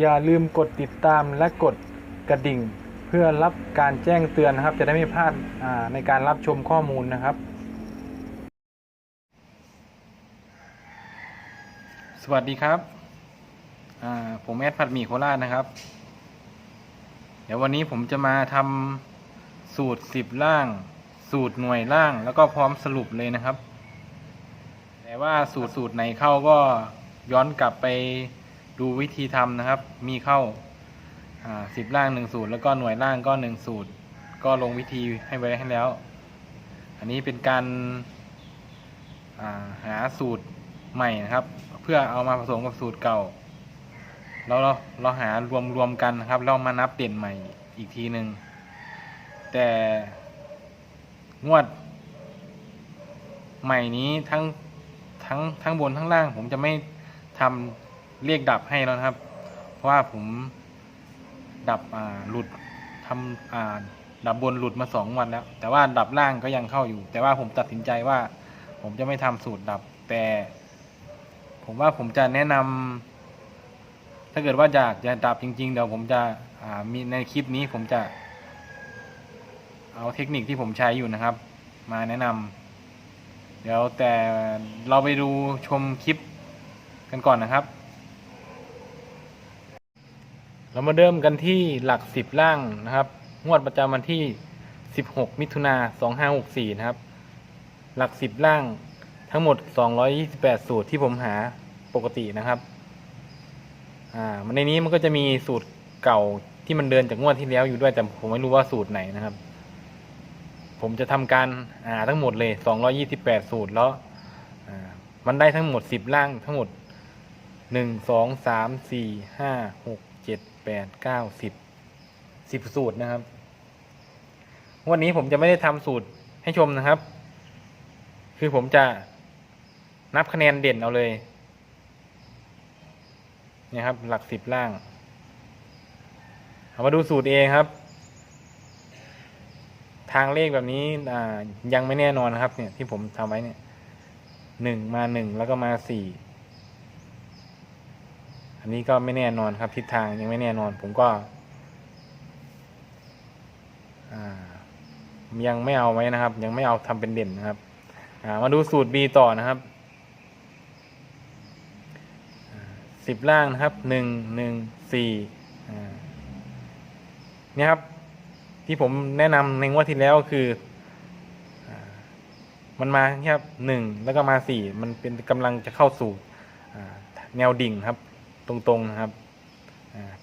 อย่าลืมกดติดตามและกดกระดิ่ง เพื่อรับการแจ้งเตือนนะครับ จะได้ไม่พลาดในการรับชมข้อมูลนะครับ สวัสดีครับผมแอดผัดหมี่โคราชนะครับ เดี๋ยววันนี้ผมจะมาทำสูตรสิบล่าง สูตรหน่วยล่าง แล้วก็พร้อมสรุปเลยนะครับ แต่ว่าสูตรสูตรไหนเข้าก็ย้อนกลับไป ดูวิธีทำนะครับ มีเข้าสิบล่างหนึ่งสูตร แล้วก็หน่วยล่างก็หนึ่งสูตร ก็ลงวิธีให้ไว้ให้แล้ว อันนี้เป็นการาหาสูตรใหม่นะครับ เพื่อเอามาผสมกับสูตรเก่า แล้วเราเราหารวมรวมกันนะครับแล้วมานับเด่นใหม่อีกทีหนึ่งแต่งวด ใหม่นี้ทั้งทั้งทั้งบนทั้งล่าง ผมจะไม่ทำ เรียกดับให้แล้วนะครับ เพราะว่าผมดับอ่าหลุดทำอ่าดับบนหลุดมาสองวันแล้ว แต่ว่าดับล่างก็ยังเข้าอยู่ แต่ว่าผมตัดสินใจว่า ผมจะไม่ทำสูตรดับ แต่ ผมว่าผมจะแนะนำถ้าเกิดว่าอยากจะดับจริง ๆ เดี๋ยวผมจะอ่ามีในคลิปนี้ผมจะ เอาเทคนิคที่ผมใช้อยู่นะครับ มาแนะนำเดี๋ยวแต่เราไปดูชมคลิปกันก่อนนะครับ เรามาเริ่มกันที่หลักสิบล่างนะครับ งวดประจำวันที่ 16 มิถุนา2564 นะครับ หลักสิบล่างทั้งหมด 228 สูตรที่ผมหาปกตินะครับ อ่าในนี้มันก็จะมีสูตรเก่าที่มันเดินจากงวดที่แล้วอยู่ด้วยแต่ผมไม่รู้ว่าสูตรไหนนะครับ ผมจะทำการหาทั้งหมดเลย 228 สูตรแล้วอ่ามันได้ทั้งหมด 10 ล่างทั้งหมด 1 2 3 4 5 6 7 8 9 10 10สูตรนะครับ วันนี้ผมจะไม่ได้ทำสูตรให้ชมนะครับ คือผมจะนับคะแนนเด่นเอาเลยนี่ครับ หลักสิบล่าง เอามาดูสูตรเองครับ ทางเลขแบบนี้ยังไม่แน่นอนนะครับ เนี่ยที่ผมทำไว้เนี่ยหนึ่งมาหนึ่งแล้วก็มาสี่ อันนี้ก็ไม่แน่นอนครับทิศทางยังไม่แน่นอน ผมก็ยังไม่เอาไว้นะครับ ยังไม่เอาทำเป็นเด่นนะครับมาดูสูตร B ต่อนะครับสิบล่างนะครับหนึ่งหนึ่งสี่เนี่ยครับ ที่ผมแนะนำในงวดที่แล้วคืออมันมาแค่หนึ่งแล้วก็มาสี่มันเป็นกำลังจะเข้าสู่แนวดิ่งครับ ตรงๆนะครับ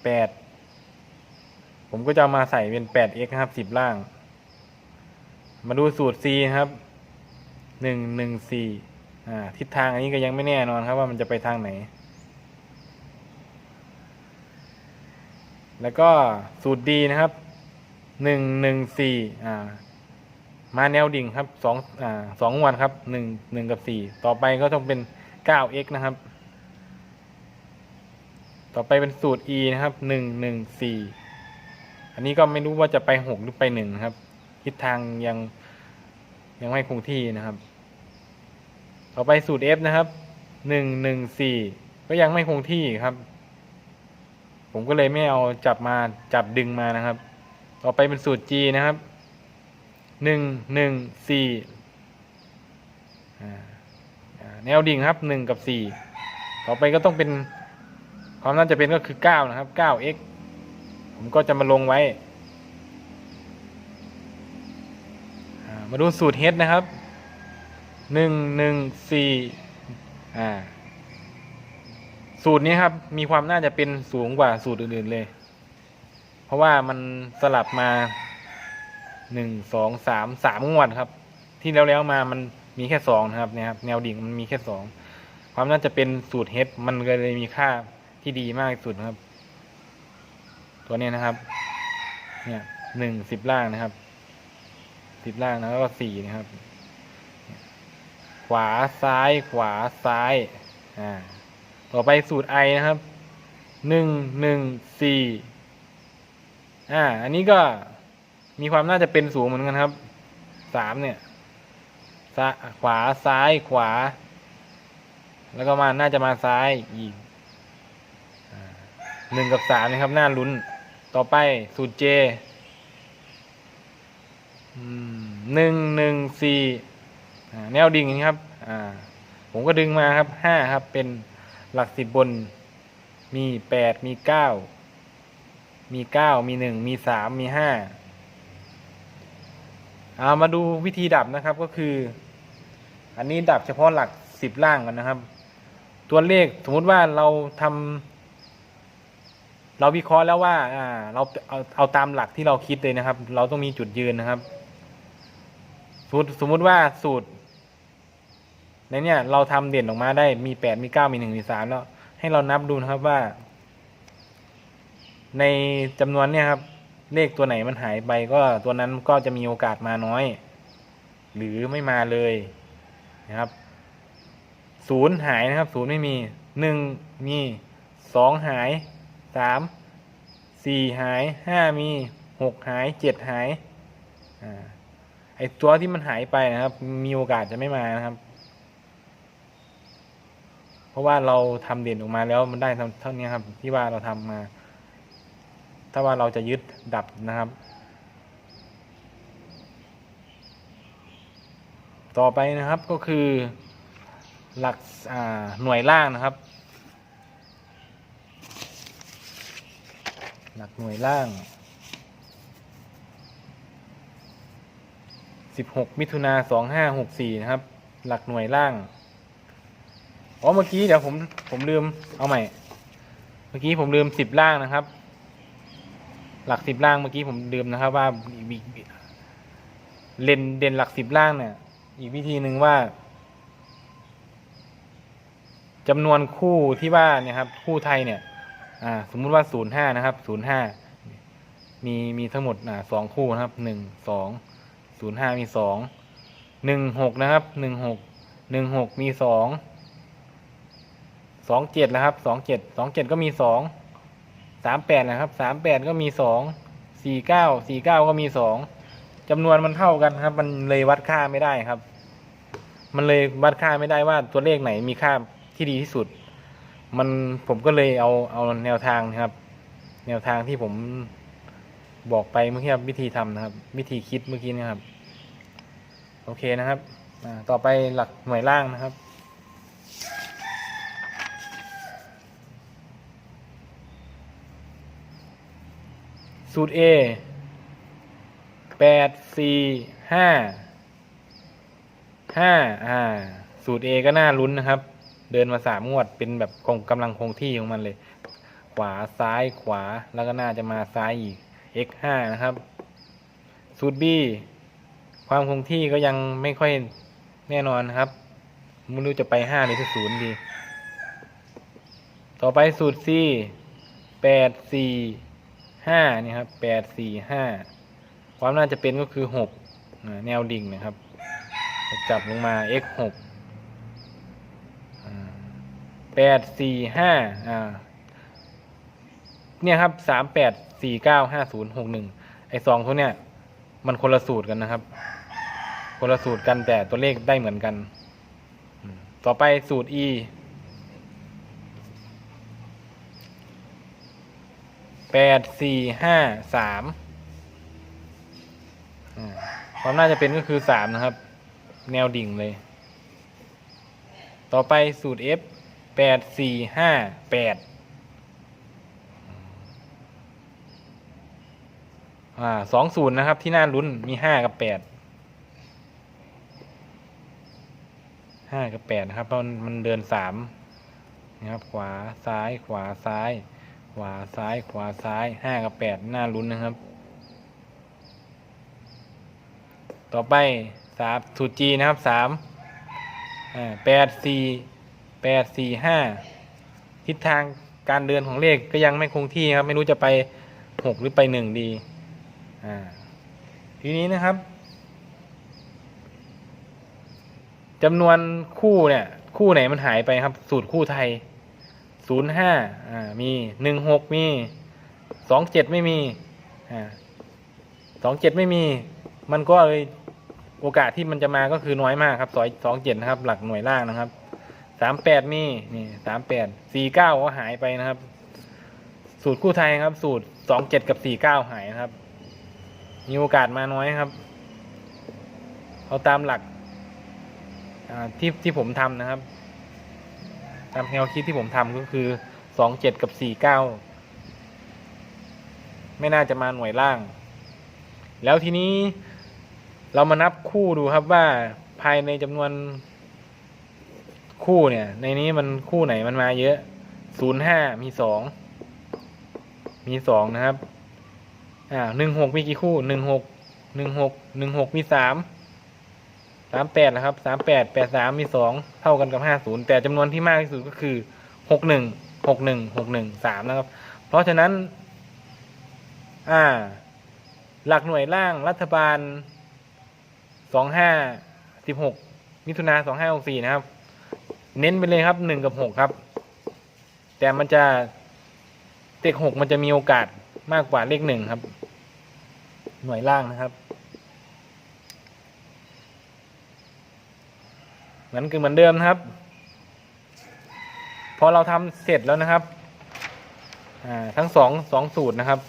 แปดผมก็จะมาใส่เป็นแปด x นะครับสิบล่าง มาดูสูตร c ครับหนึ่งหนึ่งสี่ทิศทางอันนี้ก็ยังไม่แน่นอนครับว่ามันจะไปทางไหน แล้วก็สูตรดีนะครับหนึ่งหนึ่งสี่อ่ามาแนวดิ่งครับสองอ่าสองวันครับหนึ่งหนึ่งกับสี่ต่อไปก็ต้องเป็นเก้า x นะครับ ต่อไปเป็นสูตร e นะครับหนึ่งหนึ่งสี่อันนี้ก็ไม่รู้ว่าจะไปหกหรือไปหนึ่งครับ ทิศทางยังยังไม่คงที่นะครับ ต่อไปสูตร f นะครับหนึ่งหนึ่งสี่ก็ยังไม่คงที่ครับ ผมก็เลยไม่เอาจับมาจับดึงมานะครับ ต่อไปเป็นสูตร G นะครับหนึ่งหนึ่งสี่แนวดิ่งครับหนึ่งกับสี่ต่อไปก็ต้องเป็น ความน่าจะเป็นก็คือเก้านะครับเก้า x ผมก็จะมาลงไว้ มาดูสูตร h นะครับหนึ่งหนึ่งสี่อ่าสูตรนี้ครับ มีความน่าจะเป็นสูงกว่าสูตรอื่น ๆเลย เพราะว่ามันสลับมาหนึ่งสองสามสามงวดครับ ที่แล้วแล้วมามันมีแค่สองนะครับเนี่ยครับ แนวดิ่งมันมีแค่สองความน่าจะเป็นสูตรเฮดมันเลยมีค่า ที่ดีมากที่สุดนะครับ ตัวนี้นะครับ เนี่ยหนึ่งสิบล่างนะครับสิบล่างนะแล้วก็สี่นะครับ ขวาซ้ายขวาซ้ายอ่าต่อไปสูตรไอนะครับหนึ่งหนึ่งสี่อ่า อันนี้ก็มีความน่าจะเป็นสูงเหมือนกันครับสามเนี่ยซ้ายขวาซ้ายขวา แล้วก็มาน่าจะมาซ้ายอีก หนึ่งกับสามนะครับน่าลุ้นต่อไปสูตรเจหนึ่งหนึ่งสี่แนวดิ่งนะครับผมก็ดึงมาครับห้าครับเป็นหลักสิบบนมีแปดมีเก้ามีเก้ามีหนึ่งมีสามมีห้าเอามาดูวิธีดับนะครับก็คือ อันนี้ดับเฉพาะหลักสิบล่างกันนะครับ ตัวเลขสมมติว่าเราทำ เราวิเคราะห์แล้วว่าอ่าเราเอาเอาตามหลักที่เราคิดเลยนะครับ เราต้องมีจุดยืนนะครับ สมมติสมมติว่าสูตรในเนี่ยเราทำเด่นออกมาได้มีแปดมีเก้ามีหนึ่งมีสามแล้วให้เรานับดูนะครับว่า ในจำนวนเนี่ยครับ เลขตัวไหนมันหายไปก็ตัวนั้นก็จะมีโอกาสมาน้อย หรือไม่มาเลยนะครับศูนย์หายนะครับศูนย์ไม่มีหนึ่งมีสองหาย สามสี่หายห้ามีหกหายเจ็ดหายอ่าไอตัวที่มันหายไปนะครับ มีโอกาสจะไม่มานะครับ เพราะว่าเราทำเด่นออกมาแล้วมันได้เท่าเท่านี้ครับ ที่ว่าเราทำมา ถ้าว่าเราจะยึดดับนะครับ ต่อไปนะครับก็คือหลักหน่วยล่างนะครับ หลักหน่วยล่าง 16 มิถุนา2564 นะครับ หลักหน่วยล่าง อ๋อ เมื่อกี้เดี๋ยวผม ผมลืม เอาใหม่ เมื่อกี้ผมลืม 10 ล่างนะครับ หลัก 10 ล่าง เมื่อกี้ผมลืมนะครับ ว่าเลนเด่นหลัก 10 ล่างเนี่ย อีกวิธีหนึ่งว่าจำนวนคู่ที่ว่าเนี่ยครับ คู่ไทยเนี่ย อ่าสมมุติว่า05นะครับ05มีมีทั้งหมดอ่าสองคู่นะครับ1 2 05มี2 16นะครับ16 16มี2 27นะครับ27 27ก็มี2 38นะครับ38ก็มี2 49 49ก็มี2จำนวนมันเท่ากันครับ มันเลยวัดค่าไม่ได้ครับ มันเลยวัดค่าไม่ได้ว่าตัวเลขไหนมีค่าที่ดีที่สุด มันผมก็เลยเอาเอาแนวทางนะครับ แนวทางที่ผมบอกไปเมื่อกี้ครับวิธีทำนะครับ วิธีคิดเมื่อกี้นะครับ โอเคนะครับต่อไปหลักหน่วยล่างนะครับ สูตร A แปดสี่ห้าห้าอ่า สูตร A ก็น่าลุ้นนะครับ เดินมาสามงวดเป็นแบบคงกำลังคงที่ของมันเลย ขวาซ้ายขวาแล้วก็น่าจะมาซ้ายอีก x ห้านะครับสูตร B ความคงที่ก็ยังไม่ค่อยแน่นอนครับไม่รู้จะไปห้าหรือจะศูนย์ดี ต่อไปสูตร C แปดสี่ห้านี่ครับแปดสี่ห้าความน่าจะเป็นก็คือหกแนวดิ่งนะครับ จับลงมา x หก แปดสี่ห้าอ่าเนี่ยครับสามแปดสี่เก้าห้าศูนย์หกหนึ่งไอสองตัวเนี่ย มันคนละสูตรกันนะครับ คนละสูตรกันแต่ตัวเลขได้เหมือนกัน ต่อไปสูตร e แปดสี่ห้าสามความน่าจะเป็นก็คือสามนะครับ แนวดิ่งเลย ต่อไปสูตร f แปดสี่ห้าแปดอ่าสองศูนย์นะครับที่น่าลุ้นมีห้ากับแปดห้ากับแปดนะครับเพราะมันเดินสามนะครับขวาซ้ายขวาซ้าย ขวาซ้ายขวาซ้ายห้ากับแปดน่าลุ้นนะครับ ต่อไปสามสูตรจีนะครับสามแปดสี่ แปดสี่ห้าทิศทางการเดินของเลขก็ยังไม่คงที่ครับ ไม่รู้จะไปหกหรือไปหนึ่งดี อ่า ทีนี้นะครับจำนวนคู่เนี่ย คู่ไหนมันหายไปครับ สูตรคู่ไทยศูนย์ห้าอ่ามีหนึ่งหกมีสองเจ็ดไม่มีอ่าสองเจ็ดไม่มี มันก็เลยโอกาสที่มันจะมาก็คือน้อยมากครับสอยสองเจ็ดนะครับ หลักหน่วยล่างนะครับ สามแปดมีนี่สามแปดสี่เก้าก็หายไปนะครับ สูตรคู่ไทยครับ สูตรสองเจ็ดกับสี่เก้าหายนะครับ มีโอกาสมาน้อยครับ เอาตามหลักที่ที่ผมทำนะครับ ตามแนวคิดที่ผมทำก็คือสองเจ็ดกับสี่เก้าไม่น่าจะมาหน่วยล่าง แล้วทีนี้เรามานับคู่ดูครับว่าภายในจำนวน คู่เนี่ย ในนี้มันคู่ไหนมันมาเยอะศูนย์ห้ามีสองมีสองนะครับ อ่าหนึ่งหกมีกี่คู่หนึ่งหกหนึ่งหกหนึ่งหกมีสามสามแปดนะครับสามแปดแปดสามมีสองเท่ากันกับห้าศูนย์แต่จำนวนที่มากที่สุดก็คือหกหนึ่งหกหนึ่งหกหนึ่งสามนะครับ เพราะฉะนั้น อ่า หลักหน่วยล่างรัฐบาลสองห้าสิบหกมิถุนาสองห้าหกสี่นะครับ เน้นไปเลยครับหนึ่งกับหกครับ แต่มันจะเลขหกมันจะมีโอกาสมากกว่าเลขหนึ่งครับ หน่วยล่างนะครับเหมือนกันเหมือนเดิมนะครับ พอเราทำเสร็จแล้วนะครับอ่าทั้งสองสองสูตรนะครับ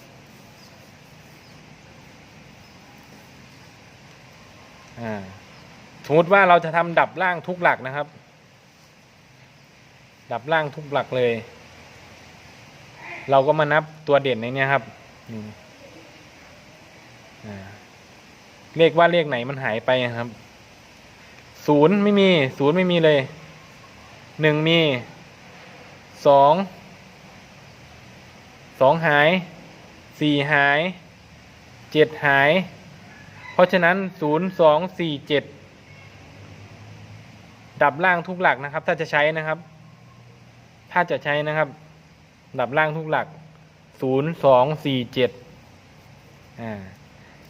อ่าสมมติว่าเราจะทำดับล่างทุกหลักนะครับ ดับล่างทุกหลักเลย เราก็มานับตัวเด่นในนี้ครับนี่อ่าเลขว่าเลขไหนมันหายไปครับศูนย์ไม่มีศูนย์ไม่มีเลยหนึ่งมีสองสองหายสี่หายเจ็ดหาย เพราะฉะนั้นศูนย์สองสี่เจ็ดดับล่างทุกหลักนะครับ ถ้าจะใช้นะครับ ถ้าจะใช้นะครับดับล่างทุกหลักศูนย์สองสี่เจ็ดอ่า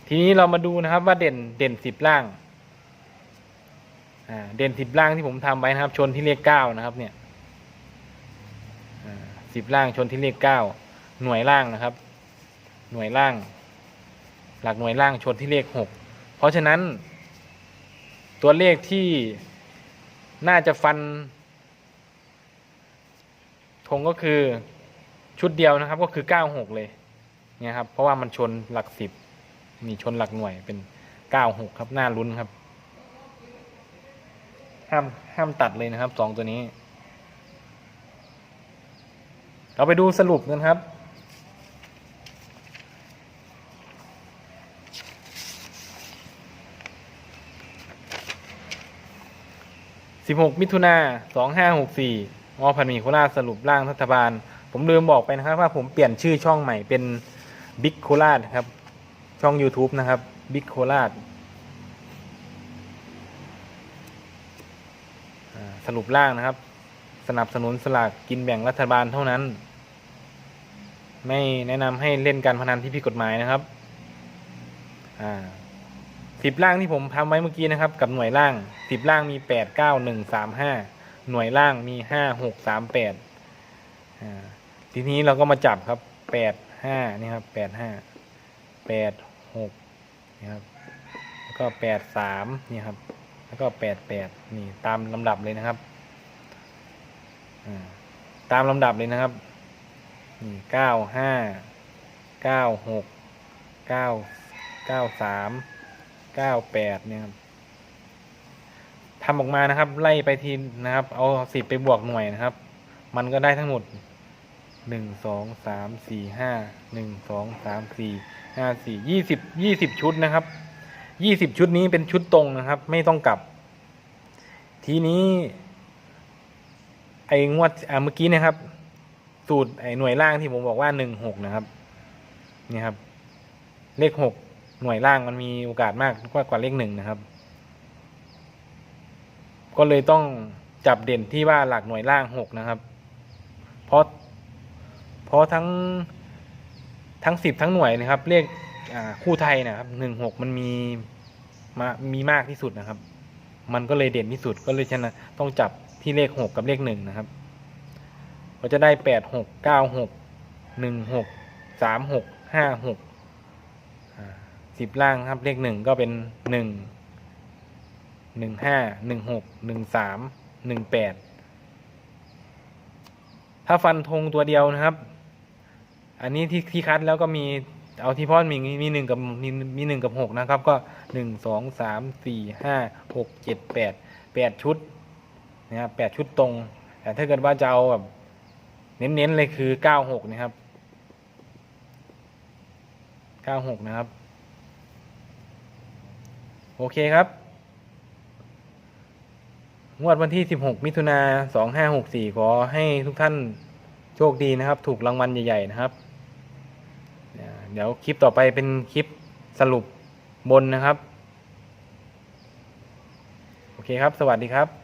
ทีนี้เรามาดูนะครับว่าเด่นเด่นสิบล่างอ่าเด่นสิบล่างที่ผมทำไว้นะครับ ชนที่เลขเก้านะครับ เนี่ยสิบล่างชนที่เลขเก้าหน่วยล่างนะครับ หน่วยล่าง หลักหน่วยล่างชนที่เลขหกเพราะฉะนั้น ตัวเลขที่น่าจะฟัน ธงก็คือชุดเดียวนะครับ ก็คือเก้าหกเลยเนี่ยครับ เพราะว่ามันชนหลักสิบมีชนหลักหน่วยเป็นเก้าหกครับน่าลุ้นครับ ห้ามห้ามตัดเลยนะครับสองตัวนี้ เราไปดูสรุปกันครับ16มิถุนา2564อ พันมีโคราชสรุปร่างรัฐบาล ผมลืมบอกไปนะครับ ว่าผมเปลี่ยนชื่อช่องใหม่เป็นบิ๊กโคราชครับ ช่อง YouTube นะครับบิ๊กโคราชสรุปร่างนะครับ สนับสนุนสลากกินแบ่งรัฐบาลเท่านั้น ไม่แนะนำให้เล่นการพนันที่ผิดกฎหมายนะครับสิบล่างที่ผมทำไว้เมื่อกี้นะครับ กับหน่วยล่างสิบล่างมีแปดเก้าหนึ่งสามห้า หน่วยล่างมีห้าหกสามแปดทีนี้เราก็มาจับครับแปดห้านี่ครับแปดห้าแปดหกนี่ครับแล้วก็แปดสามนี่ครับ แล้วก็แปดแปดนี่ตามลำดับเลยนะครับตามลำดับเลยนะครับนี่เก้าห้าเก้าหกเก้าเก้าสามเก้าแปดเนี่ยครับ ทำออกมานะครับ ไล่ไปทีนะครับ เอาสิบไปบวกหน่วยนะครับ มันก็ได้ทั้งหมดหนึ่งสองสามสี่ห้าหนึ่งสองสามสี่ห้าสี่ยี่สิบยี่สิบชุดนะครับยี่สิบชุดนี้เป็นชุดตรงนะครับ ไม่ต้องกลับ ทีนี้ ไอ้งวดอ่าเมื่อกี้นะครับ สูตรไอ้หน่วยล่างที่ผมบอกว่าหนึ่งหกนะครับนี่ครับ เลขหกหน่วยล่างมันมีโอกาสมากกว่ากว่าเลขหนึ่งนะครับ ก็เลยต้องจับเด่นที่ว่าหลักหน่วยล่างหกนะครับ เพราะเพราะทั้งทั้งสิบทั้งหน่วยนะครับเลขอ่าคู่ไทยนะครับหนึ่งหกมันมีมามีมากที่สุดนะครับ มันก็เลยเด่นที่สุดก็เลยฉะนั้นต้องจับที่เลขหกกับเลขหนึ่งนะครับเราจะได้แปดหกเก้าหกหนึ่งหกสามหกห้าหกสิบล่างครับเลขหนึ่งก็เป็นหนึ่ง หนึ่งห้าหนึ่งหกหนึ่งสามหนึ่งแปดถ้าฟันธงตัวเดียวนะครับ อันนี้ที่ที่คัดแล้วก็มีเอาที่พ่อมีมีหนึ่งกับมีมีหนึ่งกับหกนะครับ ก็หนึ่งสองสามสี่ห้าหกเจ็ดแปดแปดชุดนะครับแปดชุดตรง แต่ถ้าเกิดว่าจะเอาแบบเน้นๆเลยคือเก้าหกนะครับเก้าหกนะครับ โอเคครับ งวดวันที่ 16 มิถุนา2564 ขอให้ทุกท่านโชคดีนะครับ ถูกรางวัลใหญ่ ๆ นะครับ เดี๋ยวคลิปต่อไปเป็นคลิปสรุปบนนะครับ โอเคครับ สวัสดีครับ